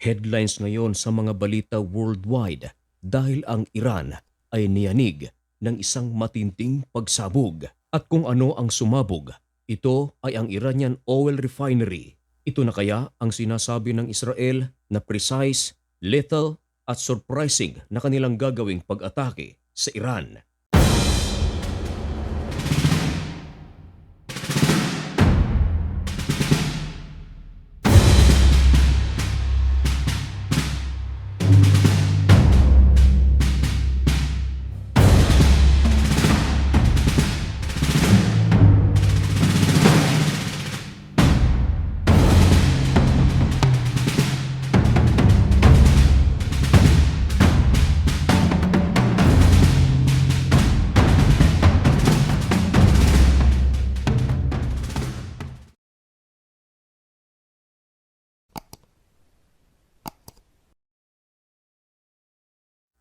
Headlines ngayon sa mga balita worldwide dahil ang Iran ay niyanig ng isang matinding pagsabog. At kung ano ang sumabog, ito ay ang Iranian oil refinery. Ito na kaya ang sinasabi ng Israel na precise, lethal at surprising na kanilang gagawing pag-atake sa Iran.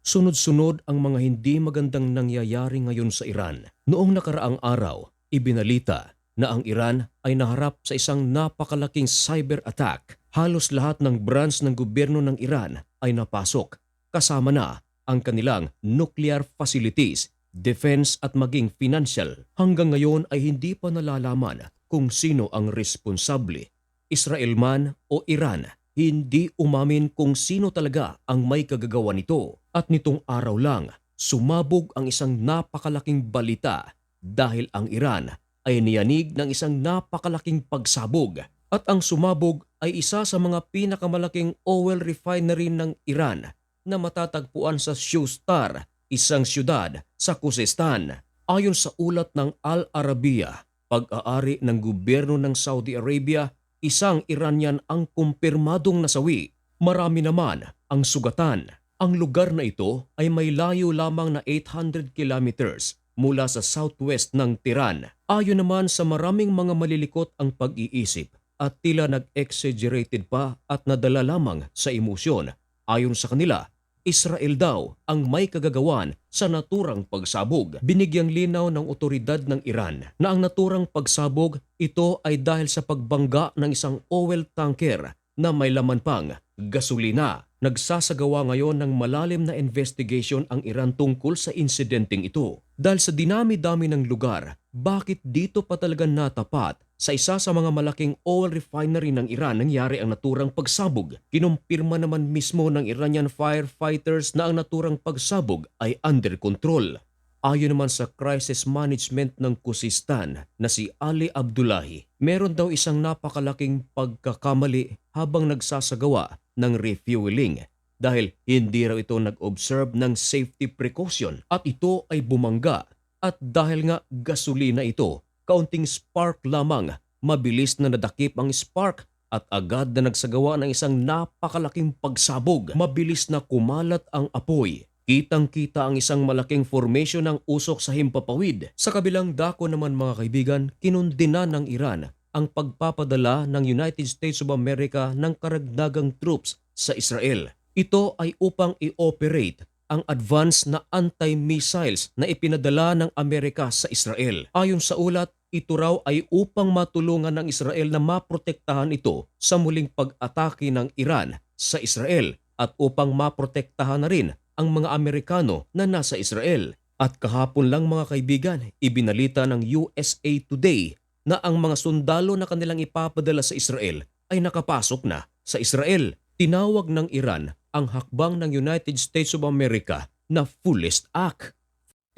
Sunod-sunod ang mga hindi magandang nangyayari ngayon sa Iran. Noong nakaraang araw, ibinalita na ang Iran ay naharap sa isang napakalaking cyber attack. Halos lahat ng branch ng gobyerno ng Iran ay napasok, kasama na ang kanilang nuclear facilities, defense at maging financial. Hanggang ngayon ay hindi pa nalalaman kung sino ang responsable, Israel man o Iran hindi umamin kung sino talaga ang may kagagawa nito. At nitong araw lang, sumabog ang isang napakalaking balita dahil ang Iran ay niyanig ng isang napakalaking pagsabog. At ang sumabog ay isa sa mga pinakamalaking oil refinery ng Iran na matatagpuan sa Shustar, isang syudad sa Khuzestan. Ayon sa ulat ng Al Arabiya, pag-aari ng gobyerno ng Saudi Arabia isang Iranian ang kumpirmadong nasawi. Marami naman ang sugatan. Ang lugar na ito ay may layo lamang na 800 kilometers mula sa southwest ng Tiran. Ayon naman sa maraming mga malilikot ang pag-iisip at tila nag-exaggerated pa at nadala lamang sa emosyon. Ayon sa kanila, Israel daw ang may kagagawan sa naturang pagsabog. Binigyang linaw ng otoridad ng Iran na ang naturang pagsabog ito ay dahil sa pagbangga ng isang oil tanker na may laman pang gasolina. Nagsasagawa ngayon ng malalim na investigation ang Iran tungkol sa insidenteng ito. Dahil sa dinami-dami ng lugar, bakit dito pa talaga natapat sa isa sa mga malaking oil refinery ng Iran nangyari ang naturang pagsabog. Kinumpirma naman mismo ng Iranian firefighters na ang naturang pagsabog ay under control. Ayon naman sa crisis management ng Kusistan na si Ali Abdullahi, meron daw isang napakalaking pagkakamali habang nagsasagawa ng refueling dahil hindi raw ito nag-observe ng safety precaution at ito ay bumangga at dahil nga gasolina ito, kaunting spark lamang, mabilis na nadakip ang spark at agad na nagsagawa ng isang napakalaking pagsabog. Mabilis na kumalat ang apoy. Kitang-kita ang isang malaking formation ng usok sa himpapawid. Sa kabilang dako naman mga kaibigan, kinundina ng Iran ang pagpapadala ng United States of America ng karagdagang troops sa Israel. Ito ay upang i-operate ang advanced na anti-missiles na ipinadala ng Amerika sa Israel. Ayon sa ulat, ito raw ay upang matulungan ng Israel na maprotektahan ito sa muling pag-atake ng Iran sa Israel at upang maprotektahan na rin ang mga Amerikano na nasa Israel. At kahapon lang mga kaibigan, ibinalita ng USA Today na ang mga sundalo na kanilang ipapadala sa Israel ay nakapasok na sa Israel. Tinawag ng Iran ang hakbang ng United States of America na Fullest Act.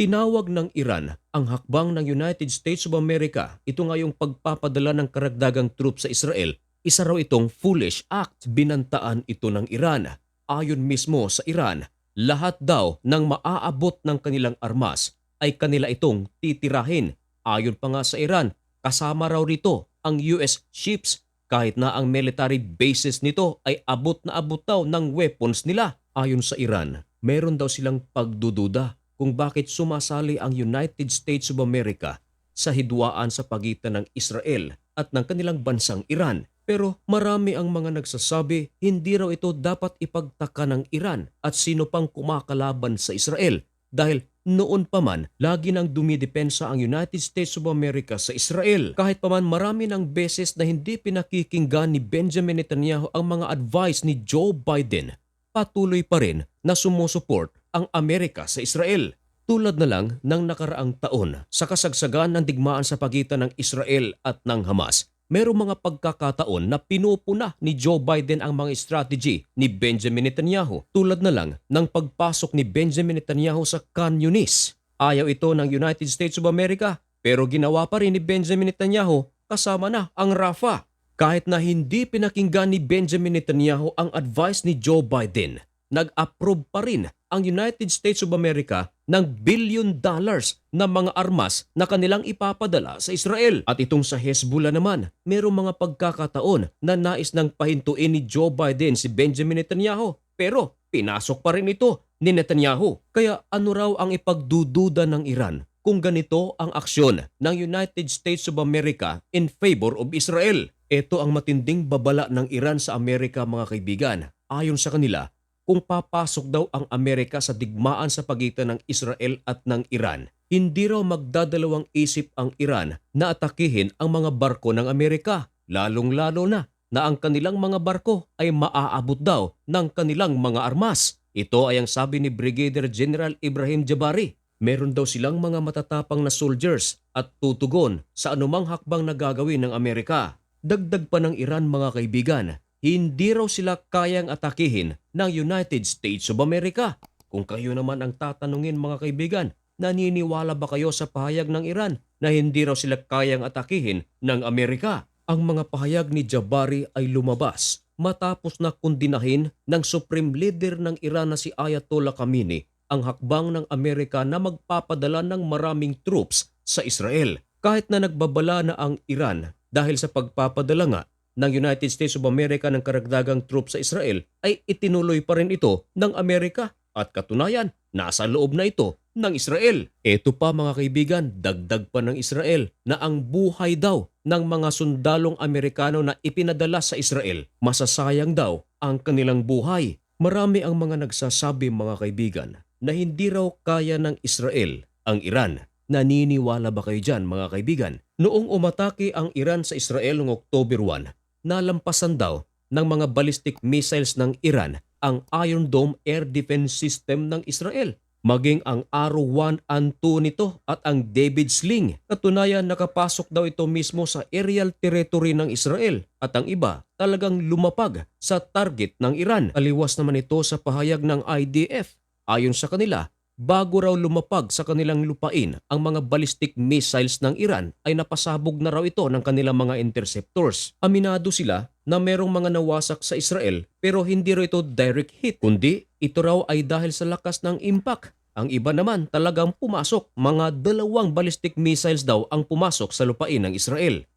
Tinawag ng Iran ang hakbang ng United States of America, ito nga yung pagpapadala ng karagdagang troops sa Israel, isa raw itong foolish act. Binantaan ito ng Iran. Ayon mismo sa Iran, lahat daw ng maaabot ng kanilang armas ay kanila itong titirahin. Ayon pa nga sa Iran, kasama raw rito ang US ships kahit na ang military bases nito ay abot na abot daw ng weapons nila. Ayon sa Iran, meron daw silang pagdududa kung bakit sumasali ang United States of America sa hidwaan sa pagitan ng Israel at ng kanilang bansang Iran. Pero marami ang mga nagsasabi hindi raw ito dapat ipagtaka ng Iran at sino pang kumakalaban sa Israel dahil Noon pa man, lagi nang dumidepensa ang United States of America sa Israel. Kahit pa man marami ng beses na hindi pinakikinggan ni Benjamin Netanyahu ang mga advice ni Joe Biden, patuloy pa rin na sumusuport ang Amerika sa Israel. Tulad na lang ng nakaraang taon sa kasagsagan ng digmaan sa pagitan ng Israel at ng Hamas, merong mga pagkakataon na pinupuna ni Joe Biden ang mga strategy ni Benjamin Netanyahu tulad na lang ng pagpasok ni Benjamin Netanyahu sa Khan Yunis. Ayaw ito ng United States of America pero ginawa pa rin ni Benjamin Netanyahu kasama na ang Rafah. Kahit na hindi pinakinggan ni Benjamin Netanyahu ang advice ni Joe Biden, nag-approve pa rin ang United States of America ng billion dollars na mga armas na kanilang ipapadala sa Israel. At itong sa Hezbollah naman, merong mga pagkakataon na nais ng pahintuin ni Joe Biden si Benjamin Netanyahu. Pero pinasok pa rin ito ni Netanyahu. Kaya ano raw ang ipagdududa ng Iran kung ganito ang aksyon ng United States of America in favor of Israel? Ito ang matinding babala ng Iran sa Amerika mga kaibigan. Ayon sa kanila, kung papasok daw ang Amerika sa digmaan sa pagitan ng Israel at ng Iran, hindi raw magdadalawang isip ang Iran na atakihin ang mga barko ng Amerika, lalong-lalo na na ang kanilang mga barko ay maaabot daw ng kanilang mga armas. Ito ay ang sabi ni Brigadier General Ibrahim Jabari. Meron daw silang mga matatapang na soldiers at tutugon sa anumang hakbang na gagawin ng Amerika. Dagdag pa ng Iran mga kaibigan, hindi raw sila kayang atakihin ng United States of America. Kung kayo naman ang tatanungin mga kaibigan, naniniwala ba kayo sa pahayag ng Iran na hindi raw sila kayang atakihin ng Amerika? Ang mga pahayag ni Jabari ay lumabas matapos na kundinahin ng Supreme Leader ng Iran na si Ayatollah Khamenei ang hakbang ng Amerika na magpapadala ng maraming troops sa Israel. Kahit na nagbabala na ang Iran dahil sa pagpapadala nga ng United States of America ng karagdagang troops sa Israel ay itinuloy pa rin ito ng Amerika at katunayan nasa loob na ito ng Israel. Ito pa mga kaibigan, dagdag pa ng Israel na ang buhay daw ng mga sundalong Amerikano na ipinadala sa Israel, masasayang daw ang kanilang buhay. Marami ang mga nagsasabi mga kaibigan na hindi raw kaya ng Israel ang Iran. Naniniwala ba kayo dyan mga kaibigan? Noong umatake ang Iran sa Israel noong October 1, nalampasan daw ng mga ballistic missiles ng Iran ang Iron Dome Air Defense System ng Israel. Maging ang Arrow 1 and 2 nito at ang David Sling. Katunayan nakapasok daw ito mismo sa aerial territory ng Israel at ang iba talagang lumapag sa target ng Iran. Aliwas naman ito sa pahayag ng IDF. Ayon sa kanila, bago raw lumapag sa kanilang lupain ang mga ballistic missiles ng Iran ay napasabog na raw ito ng kanilang mga interceptors. Aminado sila na merong mga nawasak sa Israel pero hindi raw ito direct hit kundi ito raw ay dahil sa lakas ng impact. Ang iba naman talagang pumasok. Mga dalawang ballistic missiles daw ang pumasok sa lupain ng Israel.